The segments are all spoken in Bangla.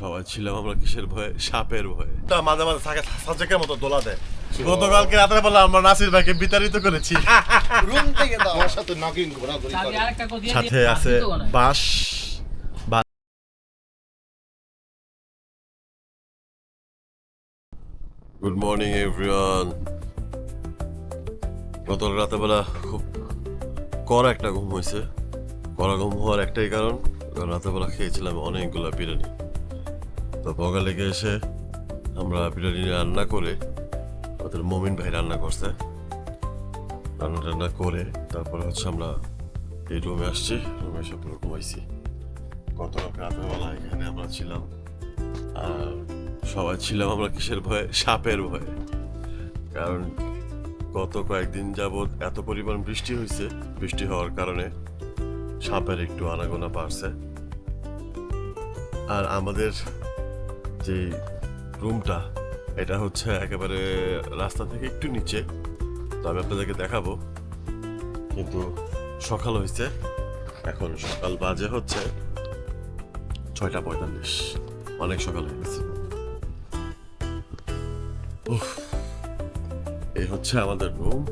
সবাই ছিলাম আমরা কিসের ভয়ে? সাপের ভয়ে। তা মাঝে মাঝে থাকে সাজেকের মতো দোলা দেয়। গতকালকে রাতের বেলা আমরা নাসির ভাইকে বিতাড়িত করেছি। রুম থেকে দাও। আমার সাথে ঘোরাঘুরি করে। আছে। বাঁশ গুড মর্নিং এভরিওয়ান গতকাল রাতেবেলা খুব কড়া একটা ঘুম হয়েছে। কড়া ঘুম হওয়ার একটাই কারণ কারণ রাতেবেলা খেয়েছিলাম অনেকগুলো বিরিয়ানি। তো বগা লেগে এসে আমরা বিরিয়ানি রান্না করে আমাদের মমিন ভাই রান্না করছে। রান্না টান্না করে তারপরে হচ্ছে আমরা এই রুমে আসছি, রুমে এসে পুরো ঘুমাইছি। গত রাতেবেলা এখানে আমরা ছিলাম। আর সবাই ছিলাম আমরা কিসের ভয়ে? সাপের ভয়ে। কারণ গত কয়েকদিন যাবৎ এত পরিমাণ বৃষ্টি হয়েছে বৃষ্টি হওয়ার কারণে সাপের একটু আনাগোনা বাড়ছে। আর আমাদের যে রুমটা, এটা হচ্ছে একেবারে রাস্তা থেকে একটু নিচে। তো আমি আপনাদেরকে দেখাবো। কিন্তু সকাল হয়েছে। এখন সকাল বাজে হচ্ছে ছয়টা পঁয়তাল্লিশ। অনেক সকাল হয়ে গেছে। এই হচ্ছে আমাদের রুম।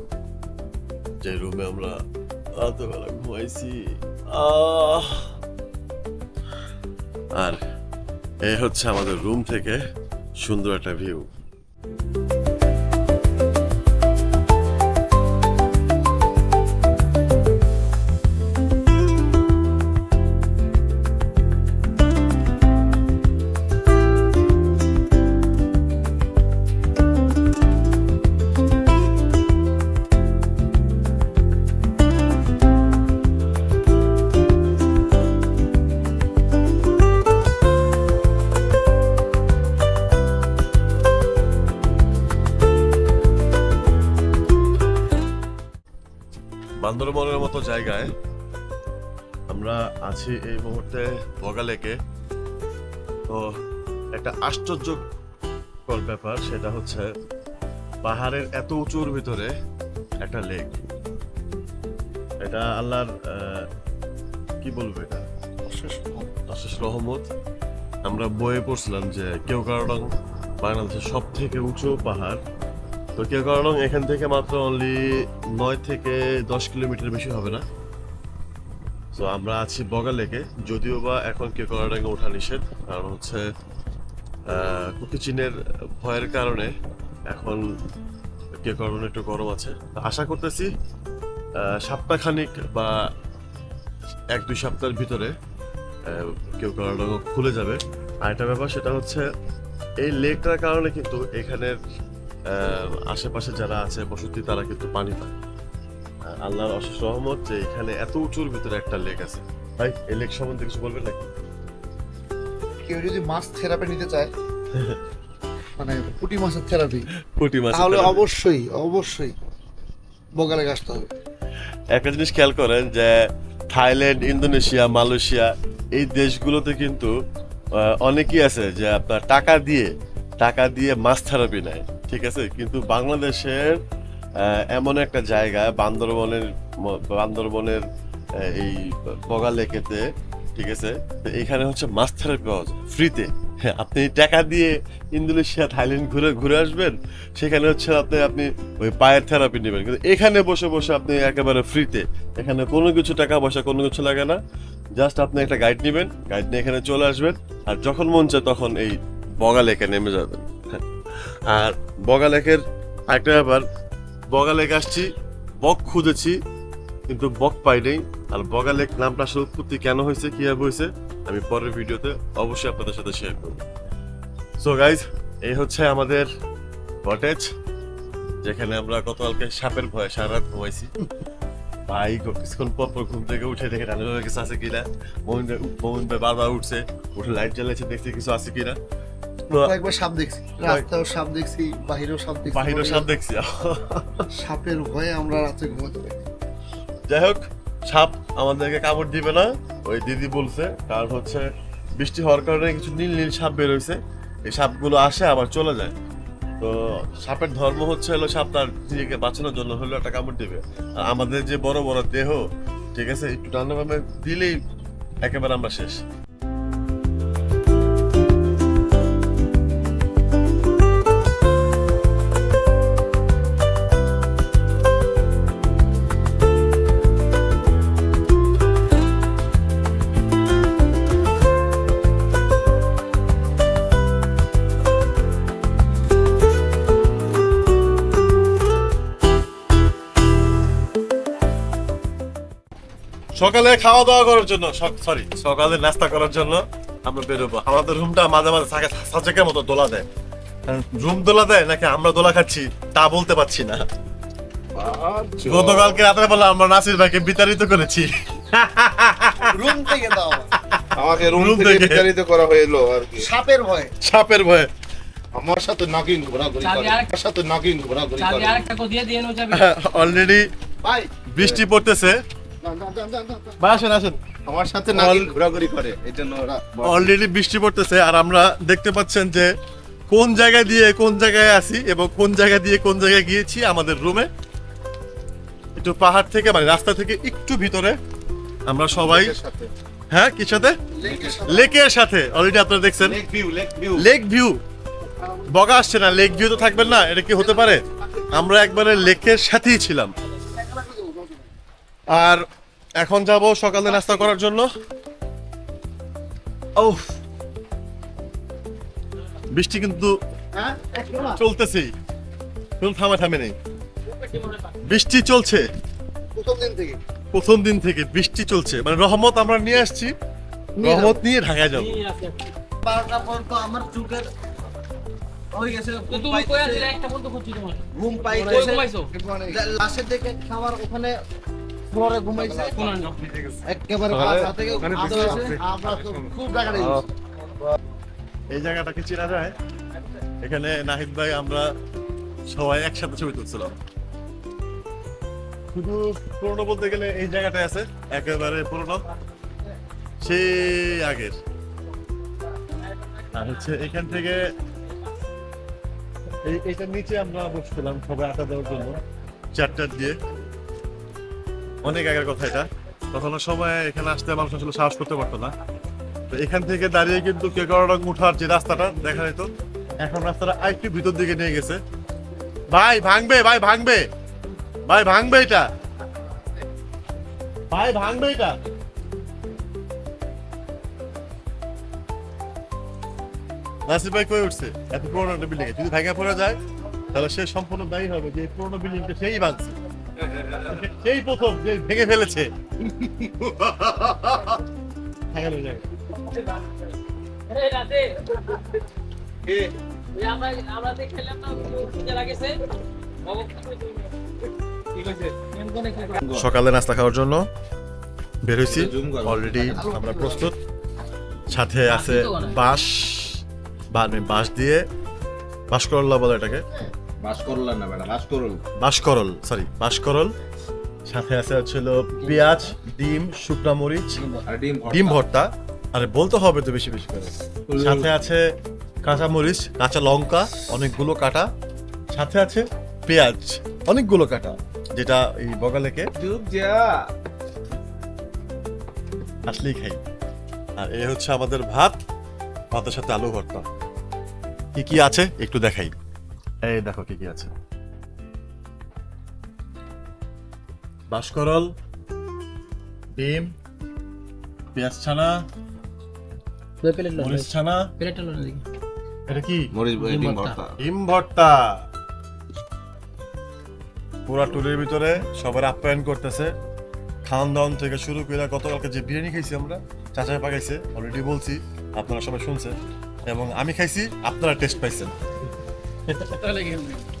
যে রুমে আমরা রাতেবেলা ঘুমাইছি! আর এই হচ্ছে আমাদের রুম থেকে সুন্দর একটা ভিউ বান্দরবনের মতো জায়গায় আমরা আছি এই মুহূর্তে বগালেকে। তো একটা আশ্চর্যকর ব্যাপার সেটা হচ্ছে পাহাড়ের এত উঁচুর ভিতরে একটা লেক। এটা আল্লাহর আহ, কি বলব এটা? অশেষ রহমত। আমরা বইয়ে পড়ছিলাম যে কেওকারডং বাংলাদেশের সব থেকে উঁচু পাহাড়। তো কেওকারডং এখান থেকে মাত্র অনলি নয় থেকে দশ কিলোমিটার বেশি হবে না। তো আমরা আছি বগা লেকে, যদিও বা এখন কেওকারডং ওঠা নিষেধ, কারণ হচ্ছে কুকিচিনের ভয়ের কারণে এখন কেওকারডং একটু গরম আছে। আশা করতেছি সপ্তাহখানিক বা এক দুই সপ্তাহের ভিতরে কেউ কারণ খুলে যাবে। আর একটা ব্যাপার সেটা হচ্ছে, এই লেকটার কারণে কিন্তু এখানের আশেপাশে যারা আছে বসতি তারা কিন্তু পানি পায়। আল্লাহর অশেষ রহমত যে এখানে এত উঁচুর ভিতরে একটা লেক আছে। ভাই এই লেক সম্বন্ধে কিছু বলবেন নাকি? কেউ যদি মাছ থেরাপি নিতে চায় মানে পুঁটি মাছের থেরাপি পুঁটি মাছ তাহলে অবশ্যই অবশ্যই বগালে আসতে হবে। একটা জিনিস খেয়াল করেন যে থাইল্যান্ড ইন্দোনেশিয়া মালয়েশিয়া এই দেশগুলোতে কিন্তু অনেকেই আছে যে আপনার টাকা দিয়ে টাকা দিয়ে মাছ থেরাপি নেয়। ঠিক আছে? কিন্তু বাংলাদেশের এমন একটা জায়গা, বান্দরবনের বান্দরবনের এই বগা লেকেতে, ঠিক আছে? তো এখানে হচ্ছে মাছ থেরাপি পাওয়া যায়, ফ্রিতে। হ্যাঁ আপনি টাকা দিয়ে ইন্দোনেশিয়া, থাইল্যান্ড ঘুরে ঘুরে আসবেন, সেখানে হচ্ছে আপনি আপনি ওই পায়ের থেরাপি নেবেন। কিন্তু এখানে বসে বসে আপনি একেবারে ফ্রিতে। এখানে কোনো কিছু টাকা পয়সা, কোনো কিছু লাগে না। জাস্ট আপনি একটা গাইড নেবেন, গাইড নিয়ে এখানে চলে আসবেন, আর যখন মন চায় তখন এই বগা লেকে নেমে যাবেন। আর বগা লেকের আরেকটা ব্যাপার বগা লেক আসছি, বক খুঁজেছি, কিন্তু বক পাই নেই। আর বগা লেক নামটা আসলে উৎপত্তি কেন হয়েছে কীভাবে হয়েছে, আমি পরের ভিডিওতে অবশ্যই আপনাদের সাথে শেয়ার করব। সো গাইজ এই হচ্ছে আমাদের কটেজ যেখানে আমরা গতকালকে সাপের ভয়ে সারা রাত ঘুমাইছি। ভাই কিছুক্ষণ পর পর ঘুম থেকে উঠে দেখে রান্না কিছু আছে কিনা? মোমিন মোমিন বারবার উঠছে, উঠে লাইট জ্বালাইছে, দেখছি কিছু আছে কিনা। সাপ দেখছি। রাস্তাও সাপ দেখছি বাহিরেও সাপ দেখছি। বাহিরে সাপ দেখছি। সাপের ভয়ে আমরা রাতে ঘুমাতে পারি। যাই হোক সাপ আমাদেরকে কামড় দিবে না। ওই দিদি বলছে কারণ হচ্ছে বৃষ্টি হওয়ার কারণে কিছু নীল নীল সাপ বের হয়েছে এই সাপগুলো আসে আবার চলে যায়। তো সাপের ধর্ম হচ্ছে হলো সাপ তার নিজেকে বাঁচানোর জন্য হলো একটা কামড় দিবে। আর আমাদের যে বড় বড় দেহ ঠিক আছে একটু টান্না দিলেই একেবারে আমরা শেষ। সকালে খাওয়া দাওয়া করার জন্য সরি সকালে নাস্তা করার জন্য আমরা বেরোবো। আমাদের রুমটা মাঝে মাঝে সাকে সাজেকের মতো দোলা দেয়। রুম দোলা দেয় নাকি আমরা দোলা খাচ্ছি তা বলতে পারছি না। গতকালকে রাতের বেলা আমরা নাসির ভাইকে বিতাড়িত করেছি। রুম থেকে দাও আমাকে। রুম থেকে থেকে। বিতাড়িত করা হইল আর কি। সাপের ভয়। সাপের ভয়ে। আমার সাথে নাগিন ঘোরাঘুরি করে। আমার সাথে নাগিন ঘোরাঘুরি করে। অলরেডি ভাই। বৃষ্টি পড়তেছে। দান, দান, দান, দান, দান, দান। ভাই আসেন আসেন। আমার সাথে নাগিন ঘোরাঘুরি করে এই ওরা অলরেডি বৃষ্টি পড়তেছে আর আমরা দেখতে পাচ্ছেন যে কোন জায়গা দিয়ে কোন জায়গায় এবং কোন জায়গা দিয়ে কোন জায়গায় গিয়েছি আমাদের রুমে একটু পাহাড় থেকে মানে রাস্তা থেকে একটু ভিতরে আমরা সবাই হ্যাঁ কি সাথে? লেকের সাথে। অলরেডি আপনারা দেখছেন। লেক ভিউ বগা আসছে না লেক ভিউ তো থাকবেন না এটা কি হতে পারে? আমরা একবারে লেকের সাথেই ছিলাম। আর এখন যাব সকালে নাস্তা করার জন্য। ও বৃষ্টি কিন্তু হ্যাঁ। চলতেছেই। কোন থামে থামে নেই। বৃষ্টি চলছে। প্রথম দিন থেকে। প্রথম দিন থেকে বৃষ্টি চলছে। মানে রহমত আমরা নিয়ে আসছি। রহমত নিয়ে ঢাকায় যাব। বারোটা পর্যন্ত আমার চুকের গেছে। তো তুমি কই আছিলে একটা বন্ধু খুঁজছি তোমার। ঘুম দিকে খাবার ওখানে ফ্লোরে ঘুমাইছে একেবারে বাসা থেকে আমরা তো খুব টাকা এই জায়গাটাকে চেনা যায়? এখানে নাহিদ ভাই আমরা সবাই একসাথে ছবি তুলছিলাম। শুধু পুরনো বলতে গেলে এই জায়গাটায় আছে একেবারে পুরনো। সেই আগের। আর হচ্ছে এখান থেকে এই এটার নিচে আমরা বসছিলাম সবাই আটা দেওয়ার জন্য চারটার দিয়ে। অনেক আগের কথা এটা। তখন সময় এখানে আসতে মানুষ আসলে সাহস করতে পারতো না। তো এখান থেকে দাঁড়িয়ে কিন্তু কেকড়ারং উঠার যে রাস্তাটা দেখা যেত, এখন রাস্তাটা আরেকটু ভিতর দিকে নিয়ে গেছে। ভাই, ভাঙবে ভাই ভাঙবে। ভাই, ভাঙবে এটা। ভাই, ভাঙবে এটা। নাসির ভাই কই উঠছে? এত পুরোনো একটা বিল্ডিং যদি ভাঙা পড়ে যায়, তাহলে সে সম্পূর্ণ দায়ী হবে যে পুরোনো বিল্ডিংটা সেই ভাঙছে। সেই প্রথম যে ভেঙে ফেলেছে। সকালে নাস্তা খাওয়ার জন্য বের হয়েছি। অলরেডি আমরা প্রস্তুত। সাথে আছে বাঁশ বা বাঁশ দিয়ে বাঁশকরল্লা বলে এটাকে। বাস করলা না বেটা বাস করল বাঁশকরল সরি বাঁশকরল সাথে আছে হচ্ছিল পেঁয়াজ ডিম শুকনা মরিচ ডিম ভর্তা। আরে বলতে হবে তো বেশি বেশি করে। সাথে আছে কাঁচা মরিচ কাঁচা লঙ্কা অনেকগুলো কাটা। সাথে আছে পেঁয়াজ অনেকগুলো কাটা যেটা এই বগালেকে আসলেই খাই। আর এ হচ্ছে আমাদের ভাত ভাতের সাথে আলু ভর্তা। কি কি আছে একটু দেখাই। এই দেখো কি কি আছে। বাসকরল ডিম পেঁয়াজ ছানা মরিচ ছানা। এটা কি? মরিচ ডিম ভর্তা। ডিম ভর্তা। পুরা টুরের ভিতরে সবার আপ্যায়ন করতেছে। খাওয়ান দাওয়ান থেকে শুরু করে গতকালকে যে বিরিয়ানি খাইছি আমরা চাচাই পাকাইছে অলরেডি বলছি আপনারা সবাই শুনছেন। এবং আমি খাইছি আপনারা টেস্ট পাইছেন। তাহলে কি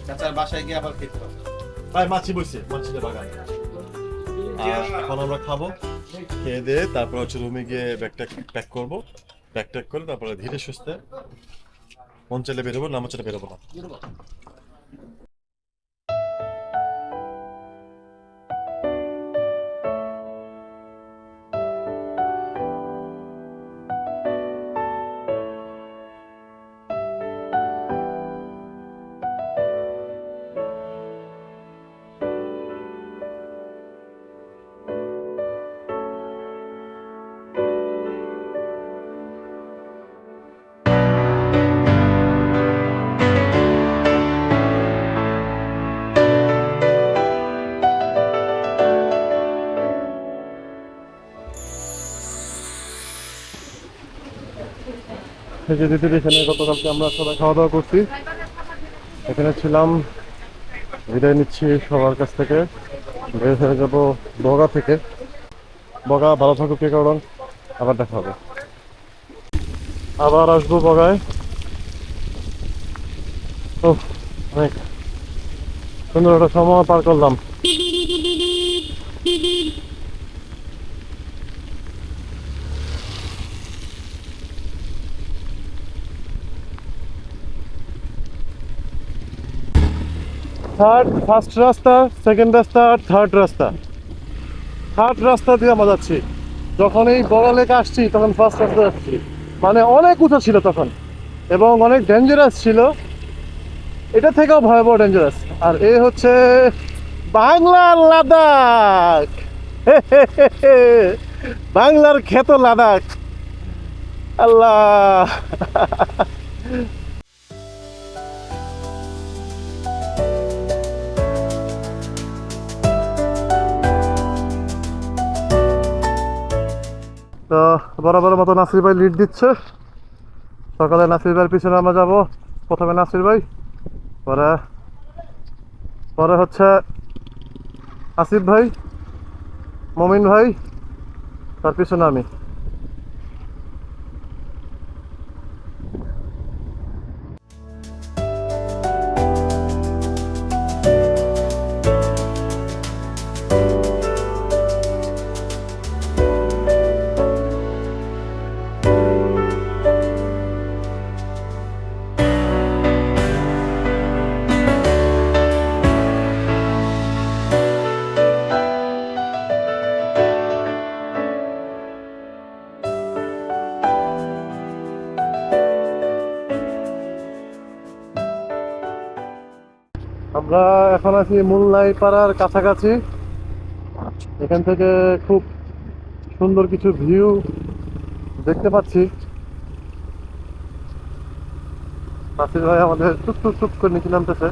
চাচার বাসায় গিয়ে আবার খেতে হবে। ভাই মাছি বাগান। আর এখন আমরা খাব খেয়ে দিয়ে তারপর হচ্ছে রুমে গিয়ে ব্যাগটা প্যাক করব। ব্যাগ ট্যাক করে তারপরে ধীরে সুস্থে মন চাইলে বেরোবো না। মন চাইলে বেরোবো। না থেকে দিতে এখানে গতকালকে আমরা সবাই খাওয়া দাওয়া করছি। এখানে ছিলাম। বিদায় নিচ্ছি সবার কাছ থেকে। বের যাব বগা থেকে। বগা, ভালো থাকুক কে কারণ। আবার দেখা হবে। আবার আসব বগায়। ও অনেক। সুন্দর একটা সময় পার করলাম। থার্ড ফার্স্ট রাস্তা সেকেন্ড রাস্তা, আর থার্ড রাস্তা। থার্ড রাস্তা দিয়ে আমরা যাচ্ছি। যখন এই বড় লেক আসছি, তখন ফার্স্ট রাস্তা যাচ্ছি। মানে অনেক উঁচু ছিল তখন, এবং অনেক ডেঞ্জারাস ছিল। এটা থেকেও ভয়াবহ ডেঞ্জারাস আর এ হচ্ছে বাংলার লাদাখ। বাংলার খ্যাত লাদাখ। আল্লাহ। তো বরাবর মতো নাসির ভাই লিড দিচ্ছে। সকালে নাসির ভাইয়ের পিছনে আমরা যাব। প্রথমে নাসির ভাই, পরে পরে হচ্ছে আসিফ ভাই, মমিন ভাই, তার পিছনে আমি। এখন আছি মুল্লাই পাড়ার কাছাকাছি। এখান থেকে খুব সুন্দর কিছু ভিউ দেখতে পাচ্ছি। নাসির ভাই আমাদের টুক টুক টুক করে নিচে নামতেছে।